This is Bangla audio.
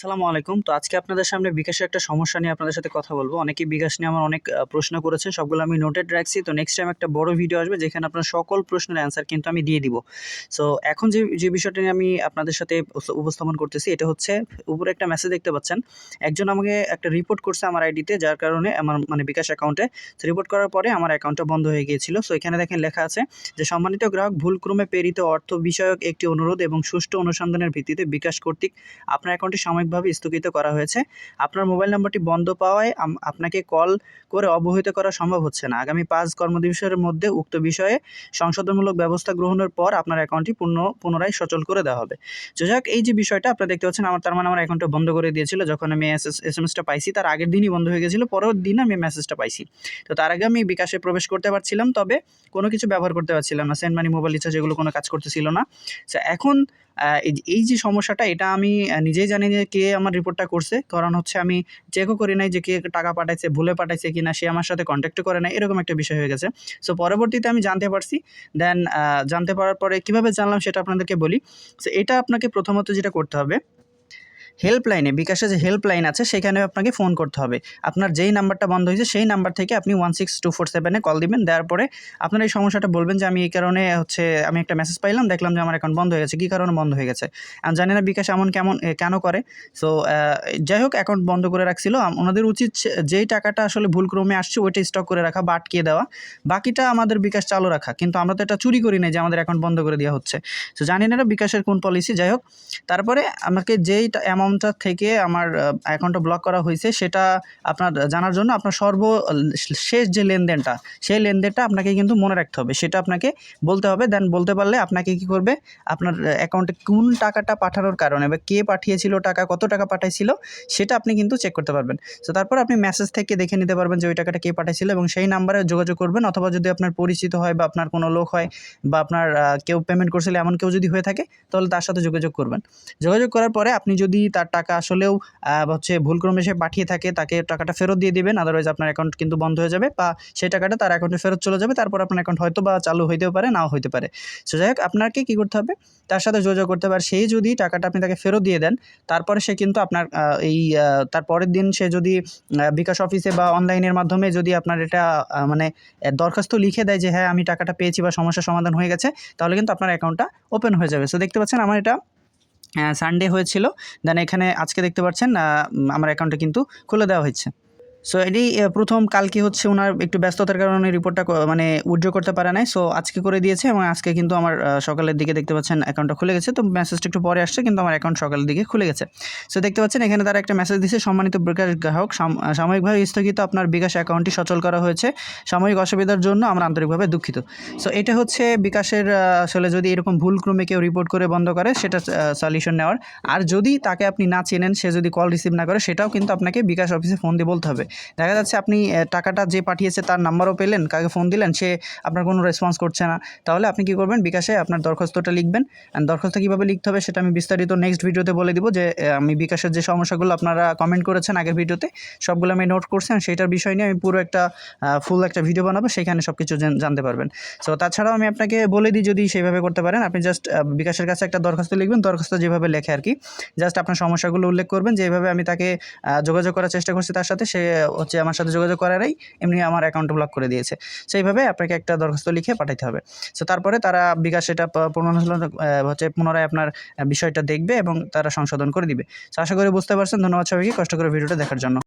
আসসালামু আলাইকুম। তো আজকে আপনাদের সামনে বিকাশের একটা সমস্যা নিয়ে আপনাদের সাথে কথা বলব। অনেকেই বিকাশ নিয়ে আমার অনেক প্রশ্ন করেছেন, সবগুলো আমি নোটেড রাখছি। তো নেক্সট টাইম একটা বড় ভিডিও আসবে যেখানে আপনার সকল প্রশ্নের অ্যান্সার কিন্তু আমি দিয়ে দিব। সো এখন যে যে বিষয়টা নিয়ে আমি আপনাদের সাথে উপস্থাপন করতেছি, এটা হচ্ছে উপরে একটা মেসেজ দেখতে পাচ্ছেন। একজন আমাকে একটা রিপোর্ট করছে আমার আইডিতে যার কারণে আমার মানে বিকাশ অ্যাকাউন্টে রিপোর্ট করার পরে আমার অ্যাকাউন্টটা বন্ধ হয়ে গিয়েছিল। সো এখানে দেখেন লেখা আছে যে, সম্মানিত গ্রাহক, ভুলক্রমে প্রেরিত অর্থ বিষয়ক একটি অনুরোধ এবং সুষ্ঠু অনুসন্ধানের ভিত্তিতে বিকাশ কর্তৃক আপনার অ্যাকাউন্টে অ্যাকাউন্টটি সাময়িকভাবে স্থগিত করা হয়েছে। আপনার মোবাইল নাম্বারটি বন্ধ পাওয়ায় আপনাকে কল করে অবহিত করা সম্ভব হচ্ছে না। আগামী পাঁচ কর্মদিবসের মধ্যে উক্ত বিষয়ে সংশোধনমূলক ব্যবস্থা গ্রহণের পর আপনার অ্যাকাউন্টটি পুনঃ পুনরায় সচল করে দেওয়া হবে। যাক, এই যে বিষয়টা আপনারা দেখতে পাচ্ছেন, আমার তার মানে আমার অ্যাকাউন্টটা বন্ধ করে দিয়েছিল। যখন আমি এস এম এসটা পাইছি, তার আগের দিনই বন্ধ হয়ে গেছিল, পরের দিন আমি মেসেজটা পাইছি। তো তার আগে আমি বিকাশে প্রবেশ করতে পারছিলাম, তবে কোনো কিছু ব্যবহার করতে পারছিলাম না। সেন্ট মানি মোবাইল রিচার্জ এগুলো কোনো কাজ করতেছিল না। এখন এই যে- সমস্যাটা, এটা আমি নিজেই জানি যে কে আমার রিপোর্টটা করছে। কারণ হচ্ছে আমি চেকও করি নাই যে কে টাকা পাঠাইছে, ভুলে পাঠাইছে কি না সে আমার সাথে কন্ট্যাক্টও করে নাই, এরকম একটা বিষয় হয়ে গেছে। সো পরবর্তীতে আমি জানতে পারছি দেন জানতে পারার পরে কীভাবে জানলাম সেটা আপনাদেরকে বলি। সো এটা আপনাকে প্রথমত যেটা করতে হবে হেল্পলাইনে বিকাশে যে হেল্পলাইন আছে, সেখানে আপনাকে ফোন করতে হবে। আপনার যেই নাম্বারটা বন্ধ হয়েছে, সেই নাম্বার থেকে আপনি ওয়ান সিক্স টু ফোর সেভেনে কল দিবেন, দেওয়ার পরে আপনার এই সমস্যাটা বলবেন যে, আমি এই কারণে হচ্ছে, আমি একটা মেসেজ পাইলাম, দেখলাম যে আমার অ্যাকাউন্ট বন্ধ হয়ে গেছে। কী কারণে বন্ধ হয়ে গেছে? আমি জানি না বিকাশ এমন কেমন কেন করে? সো যাই হোক অ্যাকাউন্ট বন্ধ করে রাখছিল। ওনাদের উচিত সে- যেই টাকাটা আসলে ভুলক্রমে আসছে, ওইটা স্টক করে রাখা বা আটকিয়ে দেওয়া। বাকিটা আমাদের বিকাশ চালু রাখা। কিন্তু আমরা তো এটা চুরি করি না যে, আমাদের অ্যাকাউন্ট বন্ধ করে দেওয়া হচ্ছে। তো জানি না বিকাশের কোন পলিসি যাই হোক, তারপরে আমাকে যেই অ্যামাউন্টটা থেকে আমার অ্যাকাউন্টটা ব্লক করা হয়েছে, সেটা আপনার জানার জন্য আপনার সর্ব, শেষ যে লেনদেনটা, সেই লেনদেনটা আপনাকে কিন্তু মনে রাখতে হবে। সেটা আপনাকে বলতে হবে দেন বলতে পারলে আপনাকে কি করবে, আপনার অ্যাকাউন্টে কোন টাকাটা পাঠানোর কারণে বা কে পাঠিয়েছিল টাকা, কত টাকা পাঠাইছিল, সেটা আপনি কিন্তু চেক করতে পারবেন। তো তারপর আপনি মেসেজ থেকে দেখে নিতে পারবেন যে ওই টাকাটা কে পাঠাইছিল এবং সেই নাম্বারে যোগাযোগ করবেন, অথবা যদি আপনার পরিচিত হয় বা আপনার কোনো লোক হয় বা আপনার কেউ পেমেন্ট করছিল, এমন কেউ যদি হয়ে থাকে, তাহলে তার সাথে যোগাযোগ করবেন। যোগাযোগ করার পরে আপনি যদি তার টাকা আসলেও হচ্ছে ভুলক্রমে সে পাঠিয়ে থাকে, তাকে টাকাটা ফেরত দিয়ে দিবেন আদারওয়াইজ আপনার অ্যাকাউন্ট কিন্তু বন্ধ হয়ে যাবে বা সেই টাকাটা তার অ্যাকাউন্টে ফেরত চলে যাবে, তারপর আপনার অ্যাকাউন্ট হয়তো বা চালু হইতেও পারে, নাও হইতে পারে। সো যাই হোক আপনাকে কী করতে হবে? তার সাথে যোগাযোগ করতে হবে, আর সেই যদি টাকাটা আপনি তাকে ফেরত দিয়ে দেন, তারপরে সে কিন্তু আপনার এই তার পরের দিন সে যদি বিকাশ অফিসে বা অনলাইনের মাধ্যমে যদি আপনার এটা মানে দরখাস্ত লিখে দেয় যে হ্যাঁ আমি টাকাটা পেয়েছি বা সমস্যার সমাধান হয়ে গেছে তাহলে কিন্তু আপনার অ্যাকাউন্টটা ওপেন হয়ে যাবে। সো দেখতে পাচ্ছেন, আমার এটা সানডে হয়েছিল। দেন এখানে আজকে দেখতে পাচ্ছেন আমার অ্যাকাউন্টে কিন্তু খুলে দেওয়া হয়েছে। সো এটি প্রথম কালকে হচ্ছে ওনার একটু ব্যস্ততার কারণে রিপোর্টটা মানে উজ্জ্ব করতে পারে নাই। সো আজকে করে দিয়েছে এবং আজকে কিন্তু আমার সকালের দিকে দেখতে পাচ্ছেন অ্যাকাউন্টটা খুলে গেছে। তো মেসেজটা একটু পরে আসছে, কিন্তু আমার অ্যাকাউন্ট সকালের দিকে খুলে গেছে। সো দেখতে পাচ্ছেন এখানে তারা একটা মেসেজ দিয়েছে, সম্মানিত বিকাশ গ্রাহক, সাম- সাময়িকভাবে স্থগিত আপনার বিকাশ অ্যাকাউন্টটি সচল করা হয়েছে। সাময়িক অসুবিধার জন্য আমরা আন্তরিকভাবে দুঃখিত। সো এটা হচ্ছে বিকাশের আসলে যদি এরকম ভুলক্রমে কেউ রিপোর্ট করে বন্ধ করে, সেটা সলিউশন নেওয়ার। আর যদি তাকে আপনি না চেনেন, সে যদি কল রিসিভ না করে, সেটাও কিন্তু আপনাকে বিকাশ অফিসে ফোন দিয়ে বলতে হবে। দেখা যাচ্ছে আপনি টাকাটা যে পাঠিয়েছে তার নাম্বারও পেলেন, কাকে ফোন দিলেন, সে আপনার কোনো রেসপন্স করছে না। তাহলে আপনি কি করবেন? বিকাশে আপনার দরখাস্তটা লিখবেন। দরখাস্ত কীভাবে লিখতে হবে সেটা আমি বিস্তারিত নেক্সট ভিডিওতে বলে দিব যে আমি বিকাশের যে সমস্যাগুলো আপনারা কমেন্ট করেছেন আগের ভিডিওতে সবগুলো আমি নোট করছি and সেটার বিষয় নিয়ে আমি পুরো একটা ফুল একটা ভিডিও বানাবো। সেখানে সব কিছু জানতে পারবেন। সো তাছাড়াও আমি আপনাকে বলে দিই, যদি সেইভাবে করতে পারেন, আপনি জাস্ট বিকাশের কাছে একটা দরখাস্ত লিখবেন। দরখাস্ত যেভাবে লেখে আর কি। জাস্ট আপনার সমস্যাগুলো উল্লেখ করবেন যে এইভাবে আমি তাকে যোগাযোগ করার চেষ্টা করছি তার সাথে। সে হচ্ছে আমার সাথে যোগাযোগ করারই এমনি আমার অ্যাকাউন্ট ব্লক করে দিয়েছে। সেইভাবে আপনাকে একটা দরখাস্ত লিখে পাঠাইতে হবে। সো তারপরে তারা বিকাশ এটা প- আহ, হচ্ছে পুনরায় আপনার বিষয়টা দেখবে এবং তারা সংশোধন করে দিবে। সো আশা করি বুঝতে পারছেন। ধন্যবাদ সবাইকে। কষ্ট করে ভিডিওটা দেখার জন্য।